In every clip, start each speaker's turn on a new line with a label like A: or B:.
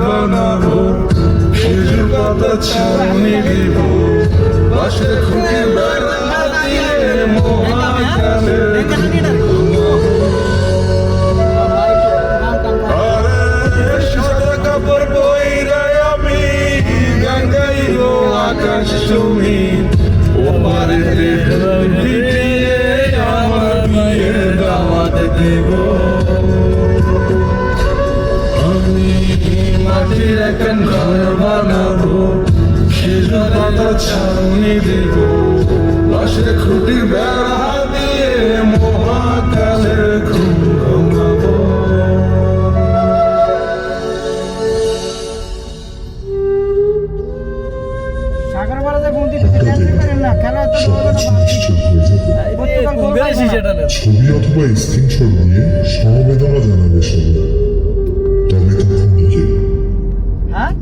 A: বানাবো খেজুর পাতা ছাউনি দিব বাঁশের খুঁটির বেড়া দিয়ে মহাকালে
B: ছবি অথবা স্ক্রিনশট দিয়ে সমবেদনা জানাবে সবাই। তবে তখন নিজে
C: হ্যাঁ?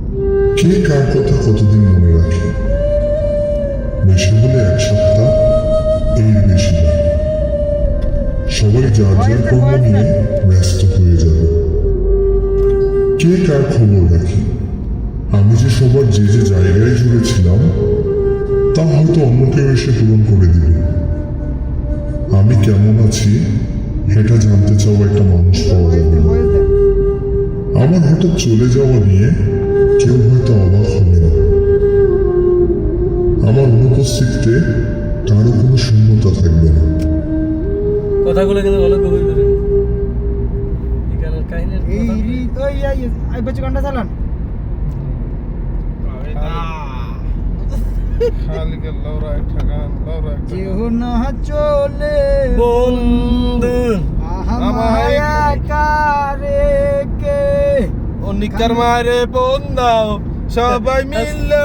B: কে কার কথা কতদিন মনে রাখে? বেশি হলে এক সপ্তাহ এর বেশি না সবাই যার যার কর্ম নিয়ে ব্যস্ত হয়ে যাবে। কে কার খবর রাখি? আমি যে সবার যে যে জায়গায় জুড়েছিলাম তা হয়তো অন্য কেউ এসে পূরণ করে দিবে। আমি কেমন আছি এটা জানতে চাওয়া একটা মানুষ পাওয়া যাবে। আমার হঠাৎ চলে যাওয়া নিয়ে কেউ হয়তো অবাক হবে না। আমার অনুপস্থিতিতে কারও কোনো শূন্যতা থাকবে না।
D: কথাগুলো কিন্তু ভালো কবি করে।
C: এই ওই এই এই বেচে ঘণ্টা চালান। চলে।
D: বন্ধু
C: আমায় কে?
A: ও নিকার মারে বোন দাও সবাই মিললে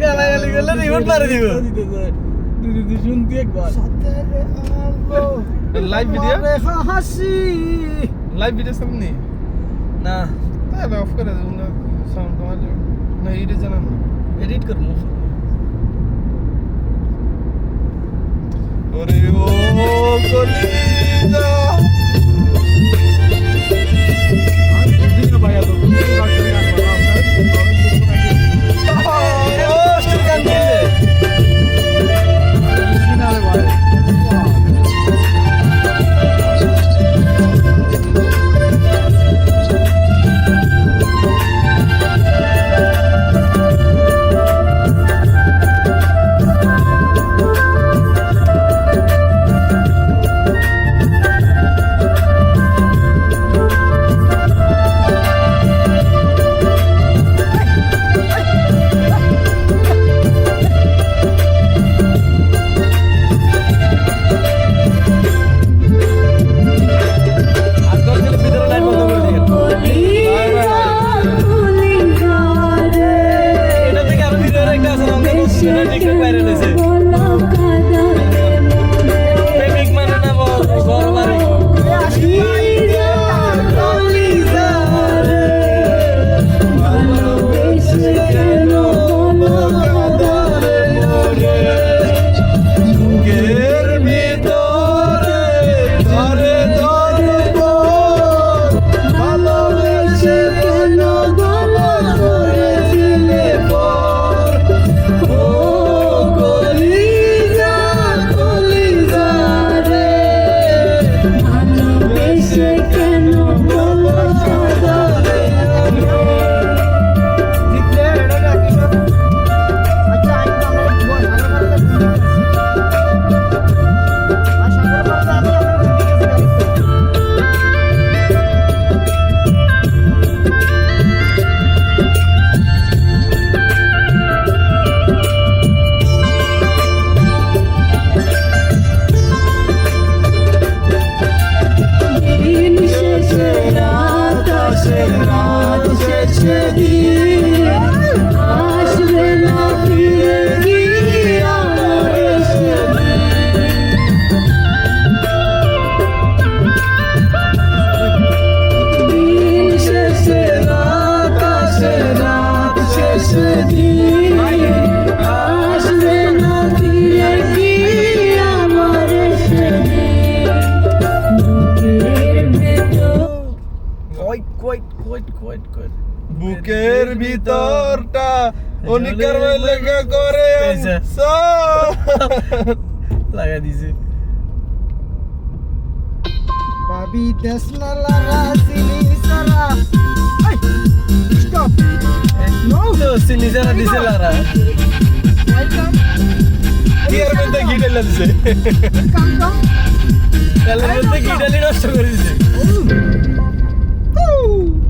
D: গালাগালি করলে রিমোট মারে দিব।
C: শুনতে একবার সাথে
A: লাইভ ভিডিও
C: হাসি।
A: লাইভ ভিডিও সামনে?
D: না।
A: তাহলে অফ করে দেবো না সাউন্ড যাবে ના એ
D: રીતે એડિટ
A: કર મો અરે
D: ઓ કલીજા quiet quiet quiet quiet quiet
A: বুকের ভিতরটা অনিকার লেখা করে
D: লাগা দিছে।
C: ভাবি দেশ না লাগা সিলি সারা। স্টপ নো
D: তো সিলি সারা
C: দিছে
A: লাগা ইয়ার মধ্যে গিটে লাগছে
C: কাম কাম
D: তাহলে মধ্যে গিটালি নষ্ট করে দিছে।
E: oh, Woo!